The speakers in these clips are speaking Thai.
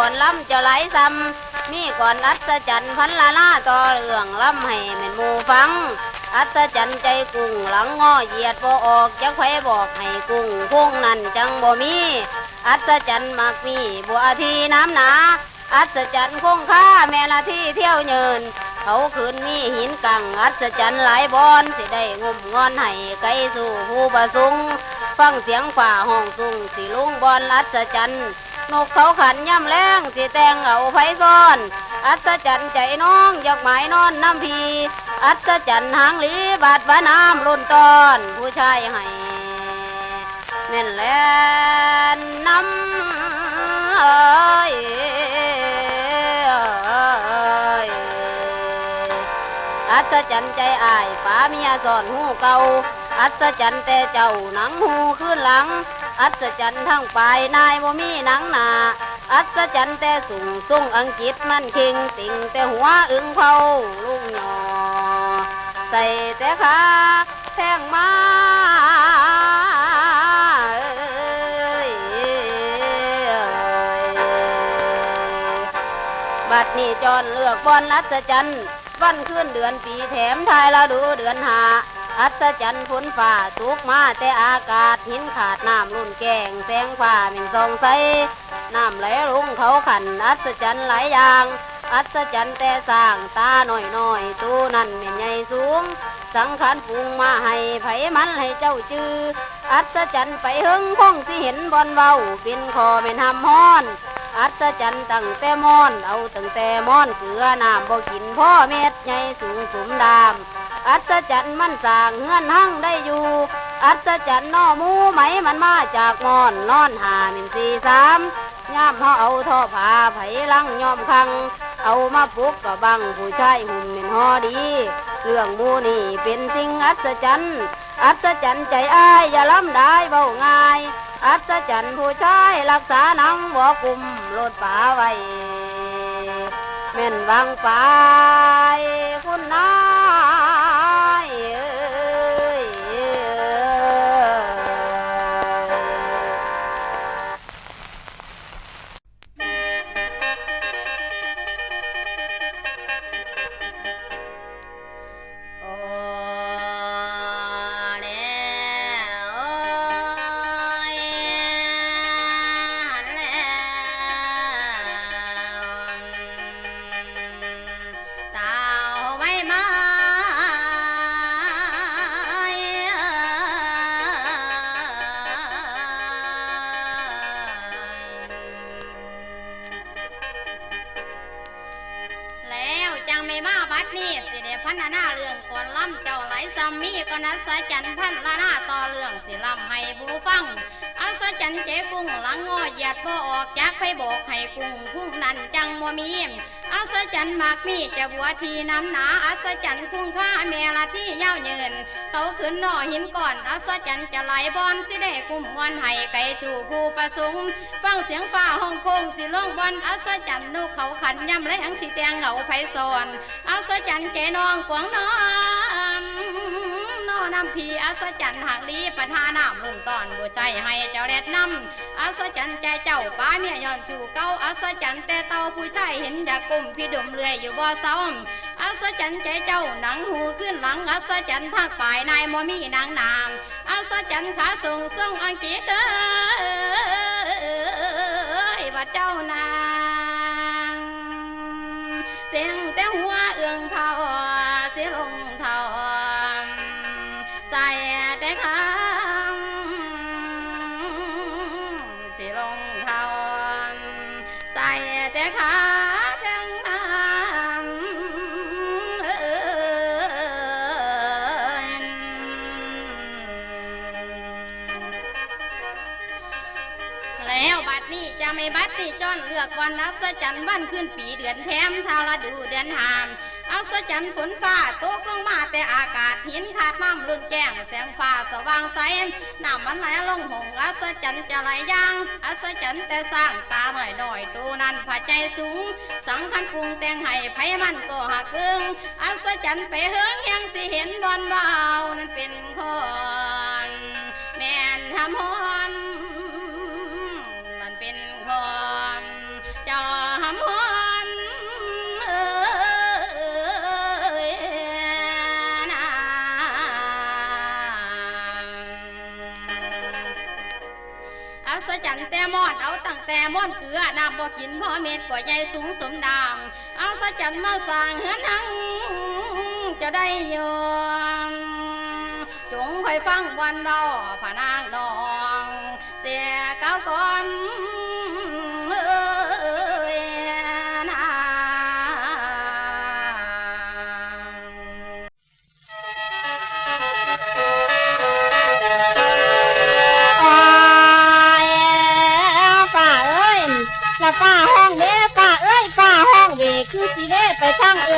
ก่อนล้ำจะไหลซ้ำมีก่อนอัศจรรย์พันละล่าต่อเรืองล้ำให้แม่นหมูฟัง อัศจรรย์ใจกุ้งหลังงอเหยียดบ่ออกจักไผบอกให้กุ้งพุ่งนั่นจังบ่มี อัศจรรย์มากมีบัวทีน้ำหนาอัศจรรย์คงค่าแม่ละที่เที่ยวเยิน เขาคืนมีหินกังอัศจรรย์หลายบอนสิได้งมงอนให้ไกลสู่ผู้ประสงค์ฟังเสียงฝ่าห้องสุงสิลุงบอนอัศจรรย์ นกเขาขันย่ำแรงสิแตงเอาไผซ้อน อัศจรรย์ใจน้องอยากหมายนอนน้ำพี อัศจรรย์หางหลีบาดว่าน้ำรุ่นตอน ผู้ชายให้แม่นแลนน้ำเอ้ยอัศจรรย์ใจอายป้าเมียสอนหูเก่า อัศจรรย์แต่เจ้าหนังหูขึ้นหลัง อัศจรรย์ทั้งปลายนายบ่มีหนังหนาอัศจรรย์แต่สูงส่งอังกฤษมันเคิงติ่งแต่หัวอึ้งเผาลุงหยอใส่แต่ขาแพงมาเอ้ยบัดนี้จอนเลือกบอนอัศจรรย์วันขึ้นเดือนปีแถมทายละดูเดือนหา อัศจรรย์ฝนฝ่าทุกมาแต่อากาศหินขาดน้ำรุ่นแกงแสงฟ้าเป็นทรงใสน้ำไหลลงเขาขันอัศจรรย์หลายอย่างอัศจรรย์แต่สร้างตาหน่อยหน่อยตู้นั่นเป็นใหญ่สูง สังขารปรุงมาให้ไผมันให้เจ้าจือ อัศจรรย์ไปหึงคงสิเห็นบอนเว้าเป็นคอเป็นหำฮ้อน อัศจรรย์ตั้งแต่มอน เอาตั้งแต่มอนเกลือน้ำบ่กินพ่อเม็ดใหญ่สูงสุมดาม อัศจรรย์มันสร้างเฮือนหั่งได้อยู่ อัศจรรย์นอมูไหมมันมาจากมอนนอนหามินสี่สามย่ามเขาเอาท่อผาไผลังย่อมคัง เอามาปลุกกับบังผู้ชายหุ่มเป็นหอดี เรื่องมูนี่เป็นสิ่งอัศจรรย์อัศจรรย์ใจอ้ายอย่าล้ำได้เบาง่าย อัศจรรย์ผู้ชายรักษาหนังบ่กุมรถป่าไว้แม่นวางไปคุณนา นี้สิเดพันนาเรื่องก่อนล่ำเจ้าไหลซ้ำมีก็นัดสายจันพันละหน้าต่อเรื่องสิล่ำให้บูฟัง อาสจันเจกุ้งหลังงอหยียดพ่อออกจากไฟบอกให้กุ้งพุ่งนั่นจังมัวมีอาสจันมากมีจะบัวทีน้ำหนาอาสจันคุ้งค่าเมละที่ยาวเยินเขาขึ้นหน่อหินก่อนอาสจันจะไหลบอนสิได้กุ้มงอนให้ไก่ชูผู้ประสงค์ฟังเสียงฟ้าห้องโคงสิล่องบอนอาสจันนกเขาขันย่ำและหังสีแตงเหงาไผสอนอาสจันเจน้องกวางน้ำน น้ำพีอัศจรรย์หากลีปัญหาน้ำลุ่นตอนบัวใจให้เจ้าแรดน้ำอัศจรรย์ใจเจ้าป้าเมียย้อนสู่เก้าอัศจรรย์แต่เต่าผู้ชายเห็นอยากกุมพี่ดุมเลื่อยอยู่บ่อเศร้าอัศจรรย์ใจเจ้าหนังหูขึ้นหลังอัศจรรย์ทากปลายนายมัมีนางนามอัศจรรย์ขาส่งส่งอังกฤษเอ้ยว่าเจ้านางเสียง จะไม่บัดนี่จอนเลือกวันนัสจันทร์วันขึ้นปีเดือนแถมทาละดูเดือนหามอัศจรรย์ฝนฟ้าตกลงมาแต่อากาศหินขาดน้ำลุ่นแจ้งแสงฟ้าสว่างใสน้ำมันไหลลงหงอัศจรรย์จะไหลยางอัศจรรย์แต่สร้างตาหน่อยหน่อยตัวนั้นผาใจสูง สังขันปรุงแต่งให้ไผมันก็หักเอื้องอัศจรรย์ไปเฮืองแหงสิเห็นบอนว่านั้นเป็นคนแม่นทำหอ จรรย์แต่มอดเอาตั้งแต่มอนเกลือน้ำบ่กินพ่อเม็ดก็ใหญ่สูงสมดามเอาสะจันมาสร้างเฮือนนังจะได้ยอมจงคอยฟังวันเราผานางดอง เสียเก้าก่อน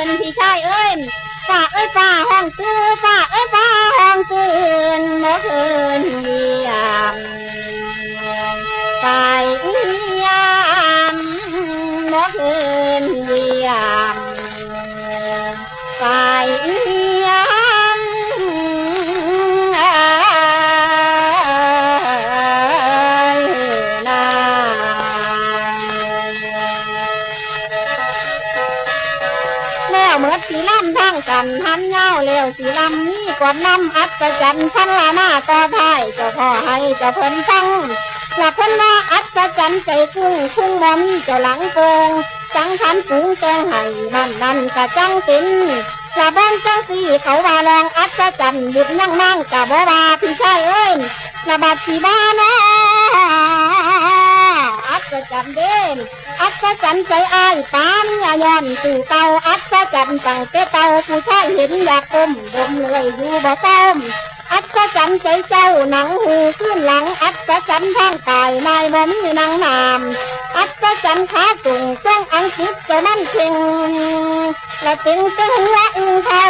นพี่ชายเอ้ยป่าเอ้ยป่าห้องตื้อป้าเอ้ยป่าห้องตื้นเมื่อคืน กันหันเงาเร็วสีลำนี่กดน้ำอัศจรรย์พันละหน้าต่อพายเจ้าพ่อให้เจ้าเพิ่นฟังหลักเพิ่นว่าอัศจรรย์ใจกุ้งคุ้งบ่มีเจ้าหลังโกงจังทันฝูงแกงให้นั่นนั่นกะจังตินกะบ้านจังสีเขาว่าแรงอัศจรรย์หยุดยังนั่งกะบ่ว่าพี่ชายเอ้ยระบาดสีบ้านะอัศจรรย์เด่นอัศจรรย์ใจอายปานยาย้อนสู่เตา อัศจรรย์ตั้งแต่เตาผู้ชายเห็นอยากกลมดมเลยอยู่บ่ต้มอัศจรรย์ใจเจ้าหนังหูขึ้นหลัง อัศจรรย์ทางกายนายบ่มีหนังนามอัศจรรย์ขาตุงจ้องอังคิดจะนั่นเชิงและตึงตึงและอึงเท่า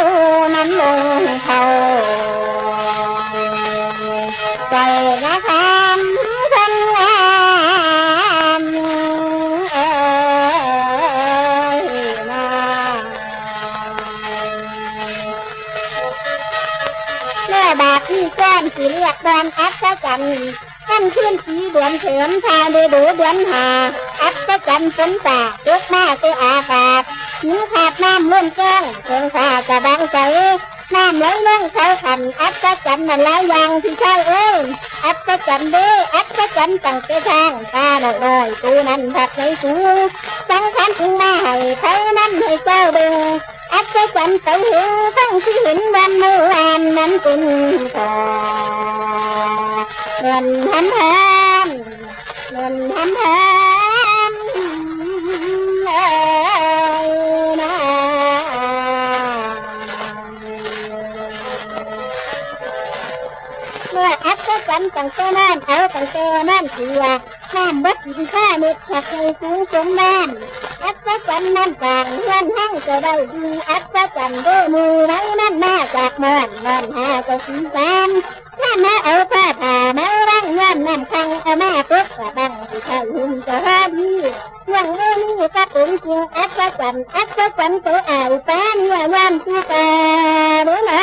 นั้นลงเท่า ที่แก้อนสีเรียกบอนอัศจรรย์ขั้นขึ้นสีดือนเถิมทาเดดูเดือนหา อัศจรรย์ฝนตาตกมาเตอากาศหิวขาดน้ำล้นแก้งเพียงข้ากระบังใจน้ำไหลลงเขาขันอัศจรรย์นั่นหลายอย่างที่ใช่าเอ้ยอัศจรรย์เด้ออัศจรรย์ตั้งแต่ทางตาหน่อยลยตูนั้นผักในสูงสังขันถึงมาให้ใครนั้นให้เจ้าเบิ่ง อัศจรรย์ไปเห็นทั้งที่เห็นวันเมื่อวานนั้นเป็นทองเงินหันแทนเงินหันแทนเอัศจรรย์ตั้งแต่นั้นเอาตั้งแต่นั้นเถื่อน้ำบัดกินข้าเม็ดหักในสูงสมน้ำอัศจรรย์นั่นต่างเงื่อนหั่งจะได้ดีอัศจรรย์เด้อมือไหนนั่นมาจากเมือนั่นหาก็สีแสนนั่นมาเอาผ้าผ่ามาร่างเงื่อนนั่นคังเอามาปุ๊บกระบังที่เขาหุ่นจะหาดียังเมื่อนี้ก็เป็นจริงอัศจรรย์อัศจรรย์ตัวอ่าวแป้นว่าวันที่ตาโบรา